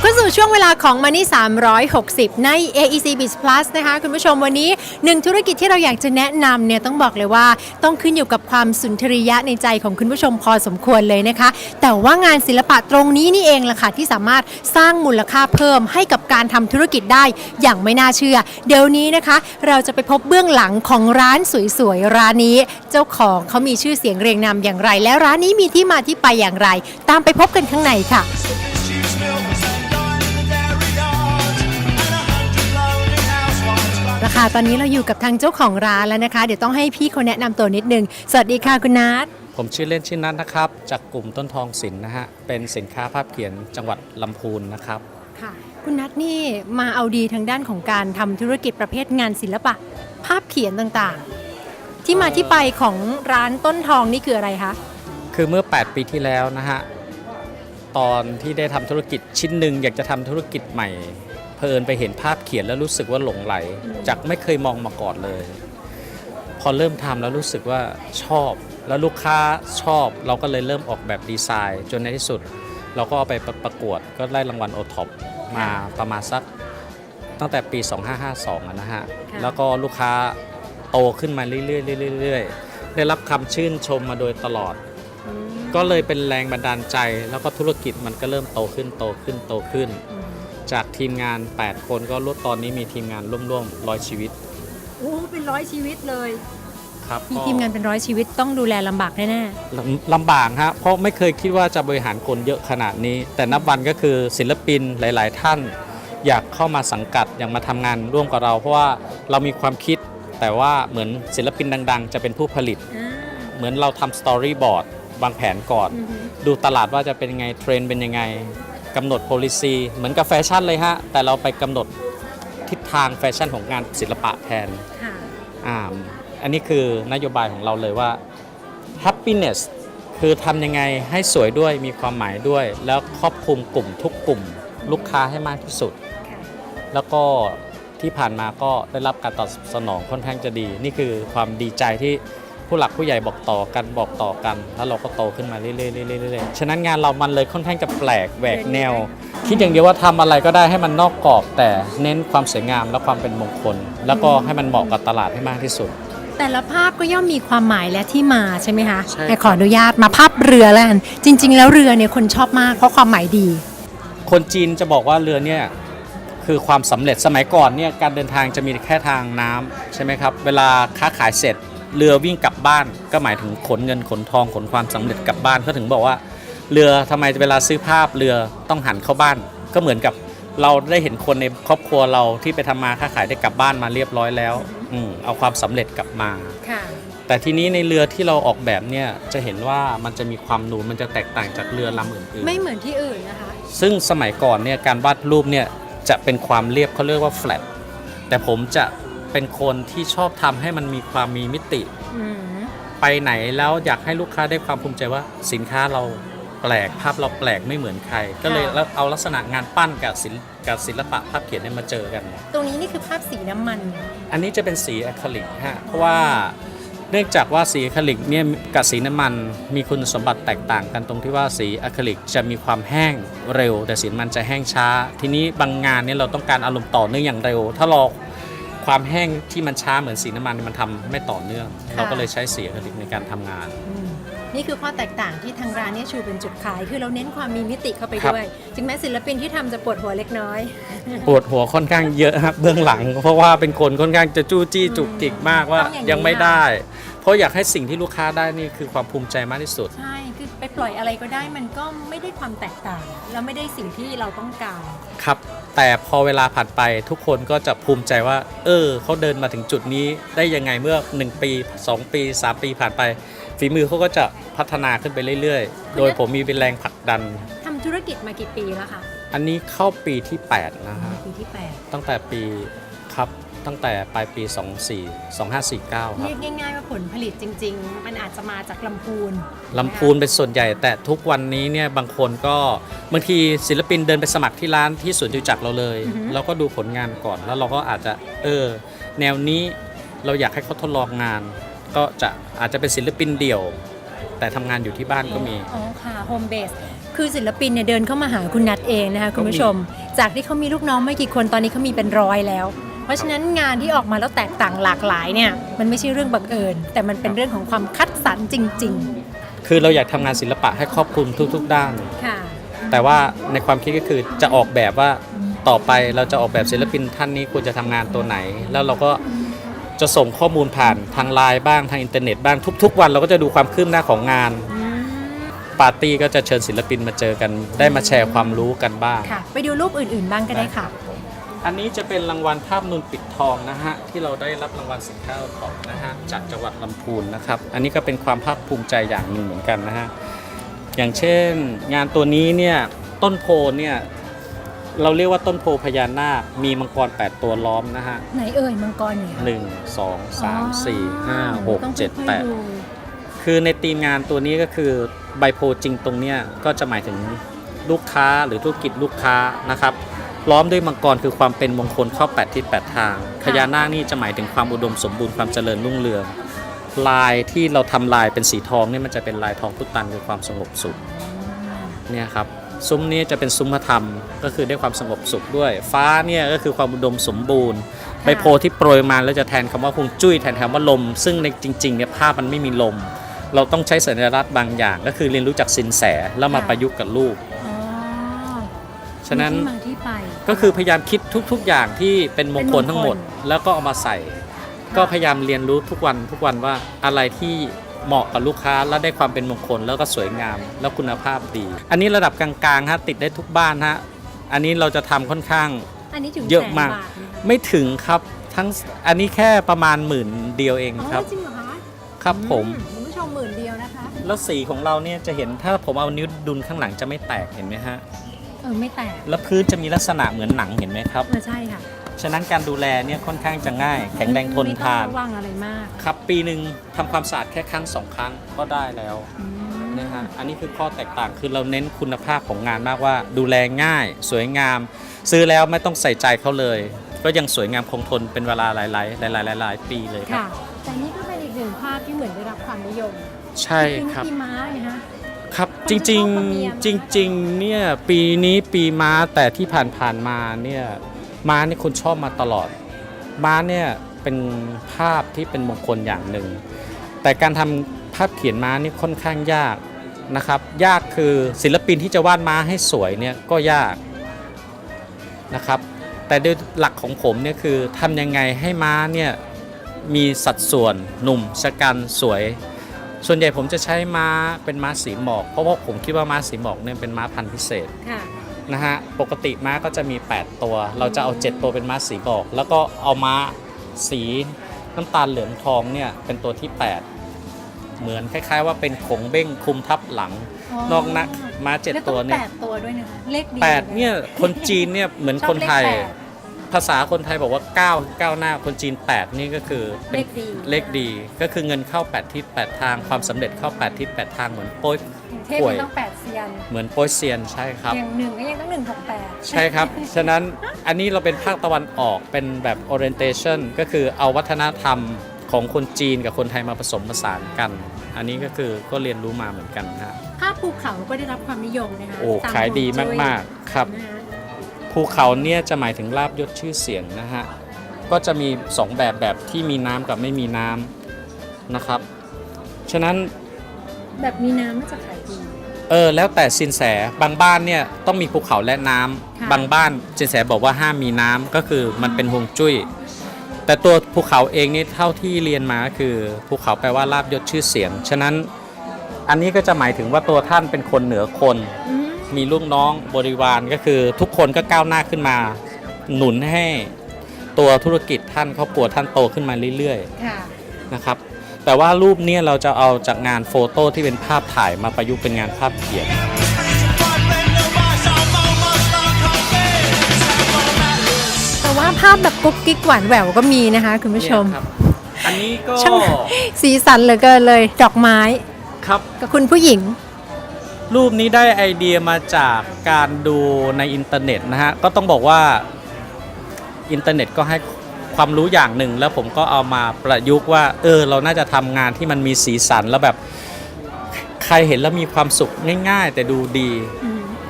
ับเข้าสู่ช่วงเวลาของ Money 360 ใน AEC Biz Plus นะคะคุณผู้ชมวันนี้หนึ่งธุรกิจที่เราอยากจะแนะนำเนี่ยต้องบอกเลยว่าต้องขึ้นอยู่กับความสุนทรียะในใจของคุณผู้ชมพอสมควรเลยนะคะ แต่ว่างานศิลปะตรงนี้นี่เองล่ะค่ะที่สามารถสร้างมูลค่าเพิ่มให้กับการทำธุรกิจได้อย่างไม่น่าเชื่อ เดี๋ยวนี้นะคะ เราจะไปพบเบื้องหลังของร้านสวยๆร้านนี้ เจ้าของเขามีชื่อเสียงเรียงนามอย่างไร และร้านนี้มีที่มาที่ไปอย่างไร ตามไปพบกันข้างในค่ะ housewives. ราคาตอนนี้เราอยู่กับทางเจ้าของร้านแล้วนะคะ เดี๋ยวต้องให้พี่เขาแนะนำตัวนิดนึง สวัสดีค่ะคุณนัทผมชื่อเล่นชื่อนัทนะครับ จากกลุ่มต้นทองศิลป์นะฮะ เป็นสินค้าภาพเขียนจังหวัดลำพูนนะครับ ค่ะ คุณนัทนี่มาเอาดีทางด้านของการทำธุรกิจประเภทงานศิลปะ ภาพเขียนต่างๆ ที่มาที่ไปของร้านต้นทองนี่คืออะไรคะคือเมื่อ 8 ปีที่แล้วนะฮะ ตอนที่ได้ทำธุรกิจชิ้นหนึ่งอยากจะทำธุรกิจใหม่ เพลินไปเห็นภาพเขียนแล้วรู้สึกว่าหลงไหล จากไม่เคยมองมาก่อนเลย พอเริ่มทำแล้วรู้สึกว่าชอบ แล้วลูกค้าชอบ เราก็เลยเริ่มออกแบบดีไซน์ จนในที่สุด เราก็เอาไปประประกวดก็ได้รางวัลโอท็อปมาประมาณสักตั้งแต่ปี 2552อะนะฮะ แล้วก็ลูกค้าโตขึ้นมาเรื่อยๆเรื่อยๆ ได้รับคำชื่นชมมาโดยตลอด ก็เลยเป็นแรงบันดาลใจ แล้วก็ธุรกิจมันก็เริ่มโตขึ้นโตขึ้นโตขึ้น จากทีมงาน 8 คนก็ลดตอนนี้มีทีมงานร่วมๆร้อยชีวิตโอ้เป็นร้อยชีวิตเลยครับมีก็ทีมงานเป็นร้อยชีวิตต้องดูแลลำบากแน่ลำลำบากฮะเพราะไม่เคยคิดว่าจะบริหารคนเยอะขนาดนี้ แต่นับวันก็คือศิลปินหลาย ๆ ท่าน อยากเข้ามาสังกัดอยากมาทำงานร่วมกับเรา เพราะว่าเรามีความคิด แต่ว่าเหมือนศิลปินดัง ๆ จะเป็นผู้ผลิตๆอ่าเหมือนเราทำสตอรี่บอร์ดวางแผนก่อนอือฮึดูตลาดว่าจะเป็นยังไงเทรนด์เป็นยังไง กำหนด policy เหมือนกับแฟชั่นเลยฮะ แต่เราไปกำหนดทิศทางแฟชั่นของงานศิลปะแทนค่ะอ่าอันนี้คือนโยบายของเราเลยว่า happiness คือทำยังไงให้สวยด้วยมีความหมายด้วย แล้วครอบคลุมกลุ่มทุกกลุ่มลูกค้าให้มากที่สุด ค่ะแล้วก็ที่ผ่านมาก็ได้รับการตอบสนองค่อนข้างจะดี นี่คือความดีใจที่ ผู้หลักผู้ใหญ่บอกต่อกันบอกต่อกัน แล้วเราก็โตขึ้นมาเรื่อยๆเรื่อยๆเรื่อยๆฉะนั้นงานเรามันเลยค่อนข้างจะแปลกแหวกแนว คิดอย่างเดียวว่าทำอะไรก็ได้ให้มันนอกกรอบแต่เน้นความสวยงามและความเป็นมงคล แล้วก็ให้มันเหมาะกับตลาดให้มากที่สุด แต่ละภาพก็ย่อมมีความหมายและที่มาใช่ไหมคะใช่แต่ขออนุญาตมาภาพเรือแล้วกันจริง ๆ แล้วเรือเนี่ยคนชอบมากเพราะความหมายดี คนจีนจะบอกว่าเรือเนี่ยคือความสำเร็จสมัยก่อนเนี่ยการเดินทางจะมีแค่ทางน้ำใช่ไหมครับเวลาค้าขายเสร็จ เรือวิ่งกลับบ้าน ก็หมายถึงขนเงินขนทองขนความสำเร็จกลับบ้านเขาถึงบอกว่า เรือทำไมเวลาซื้อภาพเรือต้องหันเข้าบ้าน ก็เหมือนกับเราได้เห็นคนในครอบครัวเราที่ไปทำมาค้าขายได้กลับบ้านมาเรียบร้อยแล้วอืมเอาความสำเร็จกลับมาค่ะแต่ทีนี้ในเรือที่เราออกแบบเนี่ยจะเห็นว่ามันจะมีความนูนมันจะแตกต่างจากเรือลำอื่นๆ ไม่เหมือนที่อื่นนะคะ ซึ่งสมัยก่อนเนี่ยการวาดรูปเนี่ยจะเป็นความเรียบเขาเรียกว่า flat แต่ผมจะ เป็นคนที่ชอบทำให้มันมีความมีมิติ อืมไปไหนแล้วอยากให้ลูกค้าได้ความภูมิใจว่าสินค้าเราแปลกภาพเราแปลกไม่เหมือนใคร ก็เลยแล้วเอาลักษณะงานปั้นกับศิลป์กับศิลปะภาพเขียนเนี่ยมาเจอกัน ตรงนี้นี่คือภาพสีน้ำมัน อันนี้จะเป็นสีอะคริลิกฮะเพราะว่าเนื่องจากว่าสีอะคริลิกเนี่ยกับสีน้ำมันมีคุณสมบัติแตกต่างกันตรงที่ว่าสีอะคริลิกจะมีความแห้งเร็ว แต่สีน้ำมันจะแห้งช้า ทีนี้บางงานเนี่ยเราต้องการอารมณ์ต่อเนื่องอย่างเร็ว ถ้าเรา ความแห้งที่มันช้าเหมือนสีน้ำมันมันทำไม่ต่อเนื่อง ค่ะ เราก็เลยใช้สีอะคริลิกในการทำงาน อืมนี่คือข้อแตกต่างที่ทางร้านเนี่ยชูเป็นจุดขาย คือเราเน้นความมีมิติเข้าไปครับ ด้วยถึงแม้ศิลปินที่ทำจะปวดหัวเล็กน้อย ปวดหัวค่อนข้างเยอะครับเบื้องหลัง เพราะว่าเป็นคนค่อนข้างจะจู้จี้จุกจิกมากว่าต้องอย่างนี้ ยังไม่ได้ เพราะอยากให้สิ่งที่ลูกค้าได้นี่คือความภูมิใจมากที่สุด ใช่ คือไปปล่อยอะไรก็ได้มันก็ไม่ได้ความแตกต่าง แล้วไม่ได้สิ่งที่เราต้องการ ครับ แต่พอเวลาผ่านไปทุกคนก็จะภูมิใจว่า เออเขาเดินมาถึงจุดนี้ได้ยังไงเมื่อ 1 ปี 2 ปี 3 ปีผ่านไป ฝีมือเขาก็จะพัฒนาขึ้นไปเรื่อยๆ โดยผมมีเป็นแรงผลักดัน ทำธุรกิจมากี่ปีแล้วคะอันนี้เข้าปีที่ 8 นะฮะปีที่ตั้งแต่ปีครับ ตั้งแต่ปลายปี 24 2549 8ครับ เรียกง่ายๆว่าผลผลิตจริง ๆ มันอาจจะมาจากลำพูนลำพูนเป็นส่วนใหญ่ แต่ทุกวันนี้เนี่ยบางคนก็บางทีศิลปินเดินไปสมัครที่ร้านที่สวนจตุจักรเราเลยอือฮึเราก็ดูผลงานก่อนแล้วเราก็อาจจะเออ แนวนี้เราอยากให้เขาทดลองงาน ก็จะอาจจะเป็นศิลปินเดี่ยว แต่ทำงานอยู่ที่บ้านก็มี อ๋อค่ะโฮมเบสคือศิลปินเนี่ยเดินเข้ามาหาคุณนัทเองนะคะคุณผู้ชม จากที่เขามีลูกน้องไม่กี่คนตอนนี้เขามีเป็นร้อยแล้วเพ ราะฉะนั้นงานที่ออกมาแล้วแตกต่างหลากหลายเนี่ยมันไม่ใช่เรื่องบังเอิญ แต่มันเป็นเรื่องของความคัดสรรจริงคือเราอยากทำงานศิลปะให้ครอบคลุมทุก ๆ ด้านๆค่ะแต่ว่าในความคิดก็คือจะออกแบบว่าต่อไปเราจะออกแบบศิลปินท่านนี้ควรจะทำงานตัวไหน แล้วเราก็จะส่งข้อมูลผ่านทางไลน์บ้างทางอินเทอร์เน็ตบ้างทุก ๆ วันเราก็จะดูความคืบหน้าของงานปาร์ตี้ก็จะเชิญศิลปินมาเจอกัน ได้มาแชร์ความรู้กันบ้างค่ะไปดูรูปอื่นๆบ้างก็ได้ค่ะ อันนี้จะเป็นรางวัลภาพนูนปิดทองนะฮะที่เราได้รับรางวัลสินค้าโอท็อปนะฮะจากจังหวัดลำพูนนะครับ อันนี้ก็เป็นความภาคภูมิใจอย่างหนึ่งเหมือนกันนะฮะอย่างเช่น งานตัวนี้เนี่ยต้นโพเนี่ยเราเรียกว่าต้นโพพญานาค มีมังกร 8 ตัวล้อมนะฮะ ไหนเอ่ยมังกรเนี่ยหนึ่งสองสามสี่ห้าหกต้องเจ็ดค่อยๆแปดดูคือในทีมงานตัวนี้ก็คือใบโพจริงตรงเนี้ยก็จะหมายถึงลูกค้าหรือธุรกิจลูกค้านะครับ ล้อมด้วยมังกรคือความเป็นมงคลเข้าแปดทิศแปดทางพญานาคนี่จะหมายถึงความอุดมสมบูรณ์ความเจริญรุ่งเรือง ลายที่เราทำลายเป็นสีทองเนี่ยมันจะเป็นลายทองพุตันคือความสงบสุขเนี่ยครับซุ้มนี้จะเป็นซุ้มพระธรรมก็คือได้ความสงบสุขด้วย ฟ้าเนี่ยก็คือความอุดมสมบูรณ์ใบโพที่โปรยมาแล้วจะแทนคำว่าฮวงจุ้ยแทนคำว่าลม ซึ่งในจริงๆเนี่ยภาพมันไม่มีลม เราต้องใช้สัญลักษณ์บางอย่าง ก็คือเรียนรู้จากสินแสแล้วมาประยุกต์กับรูปอ๋อฉะนั้นมีที่มาที่ไป ก็คือพยายามคิดทุก ๆ อย่างที่เป็นมงคลทั้งหมด แล้วก็เอามาใส่ ก็พยายามเรียนรู้ทุกวันทุกวันว่าอะไรที่เหมาะกับลูกค้าแล้วได้ความเป็นมงคลแล้วก็สวยงามแล้วคุณภาพดี อันนี้ระดับกลางๆฮะติดได้ทุกบ้านฮะอันนี้เราจะทำค่อนข้างอันนี้ถึงเยอะแสนมากบทไหมคะไม่ถึงครับทั้งอันนี้แค่ประมาณหมื่นเดียวเองอ๋อครับจริงเหรอคะครับผมอืคุณผู้ชมหมื่นเดียวนะคะ แล้วสีของเราเนี่ยจะเห็นถ้าผมเอานิ้วดุลข้างหลังจะไม่แตกเห็นไหมฮะ เออไม่แตกแล้วพื้นจะมีลักษณะเหมือนหนังเห็นไหมครับ เออใช่ค่ะฉะนั้นการดูแลเนี่ยค่อนข้างจะง่าย แข็งแรงทนทาน ไม่ต้องระวังอะไรมากครับปีหนึ่งทำความสะอาดแค่ครั้งสองครั้งก็ได้แล้วอืมนะฮะอันนี้คือข้อแตกต่างคือเราเน้นคุณภาพของงานมากว่า ดูแลง่าย สวยงาม ซื้อแล้วไม่ต้องใส่ใจเขาเลย ก็ยังสวยงามคงทนเป็นเวลาหลายๆ หลายๆหลายๆปีเลยครับ ค่ะ แต่นี่ก็เป็นอีกหนึ่งภาพที่เหมือนได้รับความนิยมใช่คือครับนี่ม้าไงฮะ ครับจริงๆจริงๆเนี่ยปีนี้ปีม้าแต่ที่ผ่านๆมาเนี่ยม้าเนี่ยคนชอบมาตลอด ม้าเนี่ยเป็นภาพที่เป็นมงคลอย่างหนึ่ง แต่การทำภาพเขียนม้านี่ค่อนข้างยากนะครับ ยากคือศิลปินที่จะวาดม้าให้สวยเนี่ยก็ยากนะครับแต่โดยหลักของผมเนี่ยคือทำยังไงให้ม้าเนี่ยมีสัดส่วนหนุ่มชะกันสวย ส่วนใหญ่ผมจะใช้ม้าเป็นม้าสีหมอกเพราะว่าผมคิดว่าม้าสีหมอกเนี่ยเป็นม้าพันธุ์พิเศษค่ะ นะฮะปกติม้าก็จะมี 8 ตัว เราจะเอา 7 ตัวเป็นม้าสีหมอก แล้วก็เอาม้าสีน้ำตาลเหลืองทองเนี่ยเป็นตัวที่ 8 เหมือนคล้ายๆ ว่าเป็นขงเบ้งคุมทับหลังนอกนักม้าเจ็ดแล้วตัวต้องเนี่แปยดตัวด้วยนะคะเลขดีแปดเนี่ยคนจีนเนี่ยเหมือนชอบคนไทย เลขแปด ภาษาคนไทยบอกว่า9 9หน้าคนจีน 8 นี่ก็คือป็นเลขดี เลขดีก็คือเงินเข้า 8 ทิศ 8 ทาง ความสำเร็จเข้า 8 ทิศ 8 ทางเหมือนโป้ยเทพป่วยมันต้องแปดเซียน เหมือนโป้ยเซียนใช่ครับ อย่างหนึ่งก็ยังต้องหนึ่งหกแปดใช่ครับ ฉะนั้นอันนี้เราเป็นภาคตะวันออกเป็นแบบ orientation ก็คือเอาวัฒนธรรมของคนจีนกับคนไทยมาผสมผสานกัน อันนี้ก็คือก็เรียนรู้มาเหมือนกันนะฮะภาพภูเขาก็ได้รับความนิยมนะคะโอ้ตมขายดีฮวงจุ้มากๆครับ นะฮะ ภูเขาเนี่ยจะหมายถึงลาบยศชื่อเสียงนะฮะ ก็จะมี 2 แบบแบบที่มีน้ำกับไม่มีน้ำนะครับ ฉะนั้นแบบมีน้ำน่าจะขายดี เออแล้วแต่สินแสบางบ้านเนี่ยต้องมีภูเขาและน้ำค่ะบางบ้านสินแสบอกว่าห้ามมีน้ำก็คือมันเป็นฮวงจุ้ย แต่ตัวภูเขาเองนี่เท่าที่เรียนมาก็คือภูเขาแปลว่าลาบยศชื่อเสียง ฉะนั้นอันนี้ก็จะหมายถึงว่าตัวท่านเป็นคนเหนือคนอื มมีลูกน้องบริวารก็คือทุกคนก็ก้าวหน้าขึ้นมา หนุนให้ตัวธุรกิจท่านครอบครัวท่านโตขึ้นมาเรื่อยค่ะ ๆนะครับ แต่ว่ารูปเนี้เราจะเอาจากงานโฟโต้ที่เป็นภาพถ่ายมาประยุกต์เป็นงานภาพเขียน แต่ว่าภาพแบบกุ๊กกิ๊กหวานแหววก็มีนะคะ คุณผู้ชม เนี่ยครับอันนี้ก็ช่าง สีสันเหลือเกินเลย ดอกไม้ครับ กับคุณผู้หญิง รูปนี้ได้ไอเดียมาจากการดูในอินเทอร์เน็ตนะฮะ ก็ต้องบอกว่าอินเทอร์เน็ตก็ให้ความรู้อย่างหนึ่ง แล้วผมก็เอามาประยุกต์ว่า เออ เราน่าจะทำงานที่มันมีสีสันแล้วแบบรเห็นแล้วมีความสุขง่าย ๆ แต่ดูดี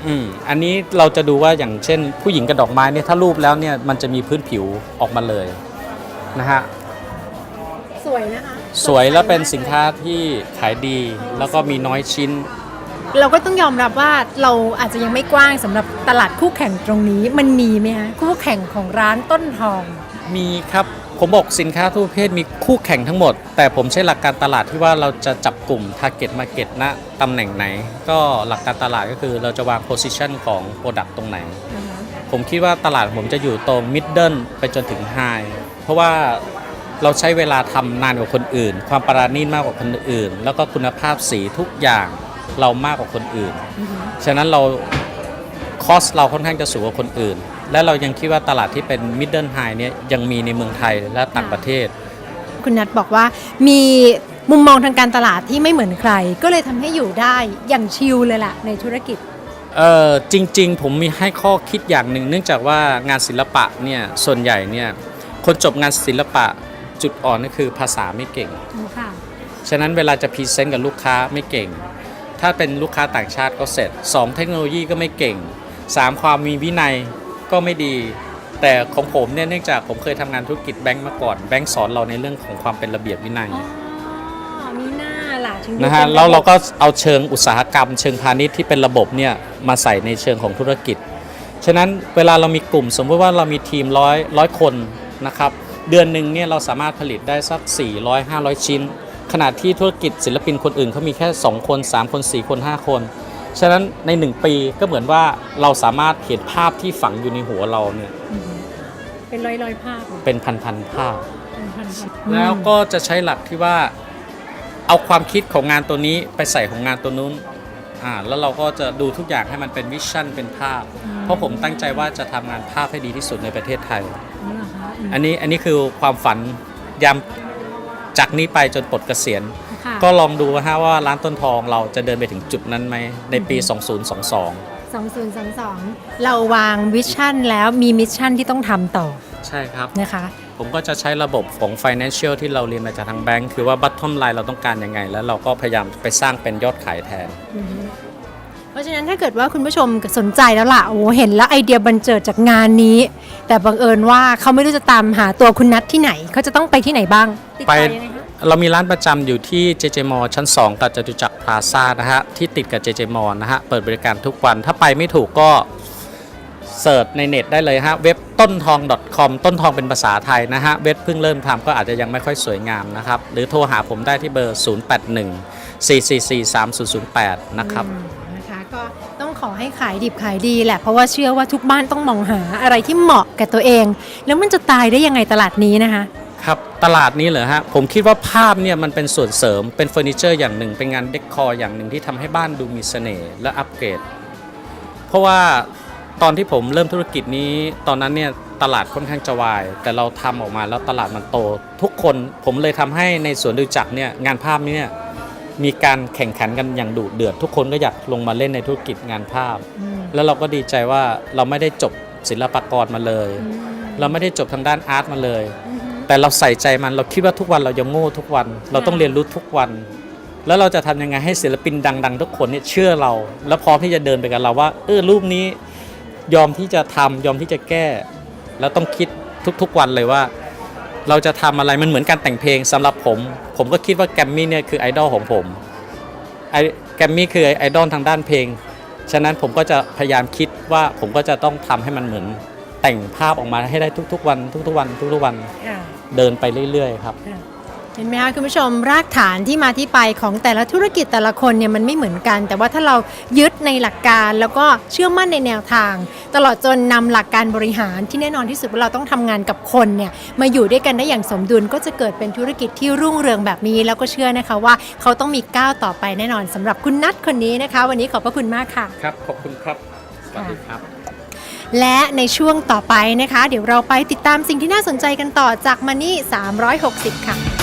อืมอันนี้เราจะดูว่าอย่างเช่น ผู้หญิงกับดอกไม้เนี่ยถ้ารูปแล้วเนี่ยมันจะมีพื้นผิวออกมาเลยนะฮะ สวยนะคะสวยแล้วเป็นสินค้าที่ขายดีแล้วก็มีน้อยชิ้น เราก็ต้องยอมรับว่าเราอาจจะยังไม่กว้างสำหรับตลาดคู่แข่งตรงนี้มันมีไหมคะคู่แข่งของร้านต้นทอง มีครับผมบอกสินค้าทุกประเภทมีคู่แข่งทั้งหมด แต่ผมใช้หลักการตลาดที่ว่าเราจะจับกลุ่ม target market ณตำแหน่งไหน ก็หลักการตลาดก็คือเราจะวาง position ของ product ตรงไหน ผมคิดว่าตลาดผมจะอยู่ตรง middle ไปจนถึง high เพราะว่าเราใช้เวลาทำนานกว่าคนอื่น ความปราณีตมากกว่าคนอื่น แล้วก็คุณภาพสีทุกอย่าง เรามากกว่าคนอื่น ฉะนั้นเราคอสเราค่อนข้างจะสูงกว่าคนอื่น และเรายังคิดว่าตลาดที่เป็น middle high เนี่ยยังมีในเมืองไทยและต่างประเทศ คุณนัทบอกว่ามีมุมมองทางการตลาดที่ไม่เหมือนใคร ก็เลยทำให้อยู่ได้อย่างชิลเลยล่ะในธุรกิจเออจริง ๆ ผมมีให้ข้อคิดอย่างหนึ่งเนื่องจากว่างานศิลปะเนี่ยส่วนใหญ่เนี่ยคนจบงานศิลปะจุดอ่อนก็คือภาษาไม่เก่ง ค่ะ ฉะนั้นเวลาจะพรีเซนต์กับลูกค้าไม่เก่ง ถ้าเป็นลูกค้าต่างชาติก็เสร็จ 2 เทคโนโลยีก็ไม่เก่ง 3 ความมีวินัยก็ไม่ดี แต่ของผมเนี่ยเนื่องจากผมเคยทำงานธุรกิจแบงก์มาก่อน แบงก์สอนเราในเรื่องของความเป็นระเบียบวินัยอ๋อมีหน้าล่ะถึงนะฮะดูป็แล้วเราบบก็เอาเชิงอุตสาหกรรม เชิงพาณิชย์ที่เป็นระบบเนี่ยมาใส่ในเชิงของธุรกิจ ฉะนั้นเวลาเรามีกลุ่ม สมมติว่าเรามีทีมร้อยร้อยคนนะครับเดือนหนึ่งเนี่ยเราสามารถผลิตได้สัก 400 500 ชิ้น ขณะที่ธุรกิจศิลปินคนอื่นเขามีแค่ 2 คน 3 คน 4 คน 5 คน ฉะนั้นใน 1 ปีก็เหมือนว่าเราสามารถเห็นภาพที่ฝังอยู่ในหัวเราเนี่ยเป็นร้อยร้อยๆภาพเลยเป็นพันๆภาพเป็นพันๆแล้วก็จะใช้หลักที่ว่าเอาความคิดของงานตัวนี้ไปใส่ของงานตัวนู้นอ่าแล้วเราก็จะดูทุกอย่างให้มันเป็นวิชั่นเป็นภาพ เพราะผมตั้งใจว่าจะทำงานภาพให้ดีที่สุดในประเทศไทยอ๋อเหรอคะอืมอันนี้อันนี้คือความฝันยาม จากนี้ไปจนปลดเกษียณ ค่ะ ก็ลองดูว่าฮะว่าร้านต้นทองเราจะเดินไปถึงจุดนั้นไหมในปี 2022 2022 เราวางวิชั่นแล้วมีมิชชั่นที่ต้องทำต่อใช่ครับ นะคะ ผมก็จะใช้ระบบของ financial ที่เราเรียนมาจากทางแบงค์คือว่า bottom line เราต้องการยังไง แล้วเราก็พยายามไปสร้างเป็นยอดขายแทน เพราะฉะนั้นถ้าเกิดว่าคุณผู้ชมสนใจแล้วล่ะโอ้เห็นแล้วไอเดียบันเจิดจากงานนี้ แต่บังเอิญว่าเขาไม่รู้จะตามหาตัวคุณนัทที่ไหนเขาจะต้องไปที่ไหนบ้างติดไปต่อยังไงคะ เรามีร้านประจำอยู่ที่ JJ m a l l ชั้น 2 กับจตุจักรพลาซ่านะฮะ ที่ติดกับ JJ m a l l นะฮะ เปิดบริการทุกวันถ้าไปไม่ถูกก็เสิร์ชในเน็ตได้เลยฮะ เว็บต้นทอง .com ต้นทองเป็นภาษาไทยนะฮะ เว็บเพิ่งเริ่มทำก็อาจจะยังไม่ค่อยสวยงามนะครับ หรือโทรหาผมได้ที่เบอร์ 081 444 3008 นะครับ อืมนะคะก็ต้อง ขอให้ขายดิบขายดีแหละ เพราะว่าเชื่อว่าทุกบ้านต้องมองหาอะไรที่เหมาะกับตัวเอง แล้วมันจะตายได้ยังไงตลาดนี้นะคะ ครับตลาดนี้เหรอฮะ ผมคิดว่าภาพเนี่ยมันเป็นส่วนเสริมเป็นเฟอร์นิเจอร์อย่างหนึ่ง เป็นงานเดคอร์อย่างหนึ่งที่ทำให้บ้านดูมีเสน่ห์และอัปเกรด เพราะว่าตอนที่ผมเริ่มธุรกิจนี้ตอนนั้นเนี่ยตลาดค่อนข้างจะวาย แต่เราทำออกมาแล้วตลาดมันโต ทุกคนผมเลยทำให้ในสวนดูจักรเนี่ยงานภาพเนี่ย มีการแข่งขันกันอย่างดุเดือด ทุกคนก็อยากลงมาเล่นในธุรกิจงานภาพ แล้วเราก็ดีใจว่าเราไม่ได้จบศิลปากรมาเลย เราไม่ได้จบทางด้านอาร์ตมาเลย แต่เราใส่ใจมันเราคิดว่าทุกวันเรายังโง่ทุกวัน เราต้องเรียนรู้ทุกวัน แล้วเราจะทำยังไงให้ศิลปินดัง ๆ ทุกคนเนี่ยเชื่อเรา แล้วพร้อมที่จะเดินไปกับเราว่าเออรูปนี้ยอมที่จะทำยอมที่จะแก้ แล้วต้องคิดทุกๆวันเลยว่า เราจะทำอะไรมันเหมือนการแต่งเพลงสำหรับผม ผมก็คิดว่าแกรมมี่เนี่ยคือไอดอลของผมไอแกรมมี่คือไอดอลทางด้านเพลง ฉะนั้นผมก็จะพยายามคิดว่าผมก็จะต้องทำให้มันเหมือนแต่งภาพออกมาให้ได้ทุกๆวัน ทุกๆวัน ทุกๆวันค่ะเดินไปเรื่อยๆ ครับ เห็นไหมคะคุณผู้ชมรากฐานที่มาที่ไปของแต่ละธุรกิจแต่ละคนเนี่ยมันไม่เหมือนกัน แต่ว่าถ้าเรายึดในหลักการแล้วก็เชื่อมั่นในแนวทาง ตลอดจนนำหลักการบริหารที่แน่นอนที่สุดว่าเราต้องทำงานกับคนเนี่ยมาอยู่ด้วยกันได้อย่างสมดุลก็จะเกิดเป็นธุรกิจที่รุ่งเรืองแบบนี้ แล้วก็เชื่อนะคะว่าเขาต้องมีก้าวต่อไปแน่นอนสำหรับคุณนัทคนนี้นะคะ วันนี้ขอบพระคุณมากค่ะครับขอบคุณครับสวัสดีครับและในช่วงต่อไปนะคะ เดี๋ยวเราไปติดตามสิ่งที่น่าสนใจกันต่อจากมันนี่360 ค่ะ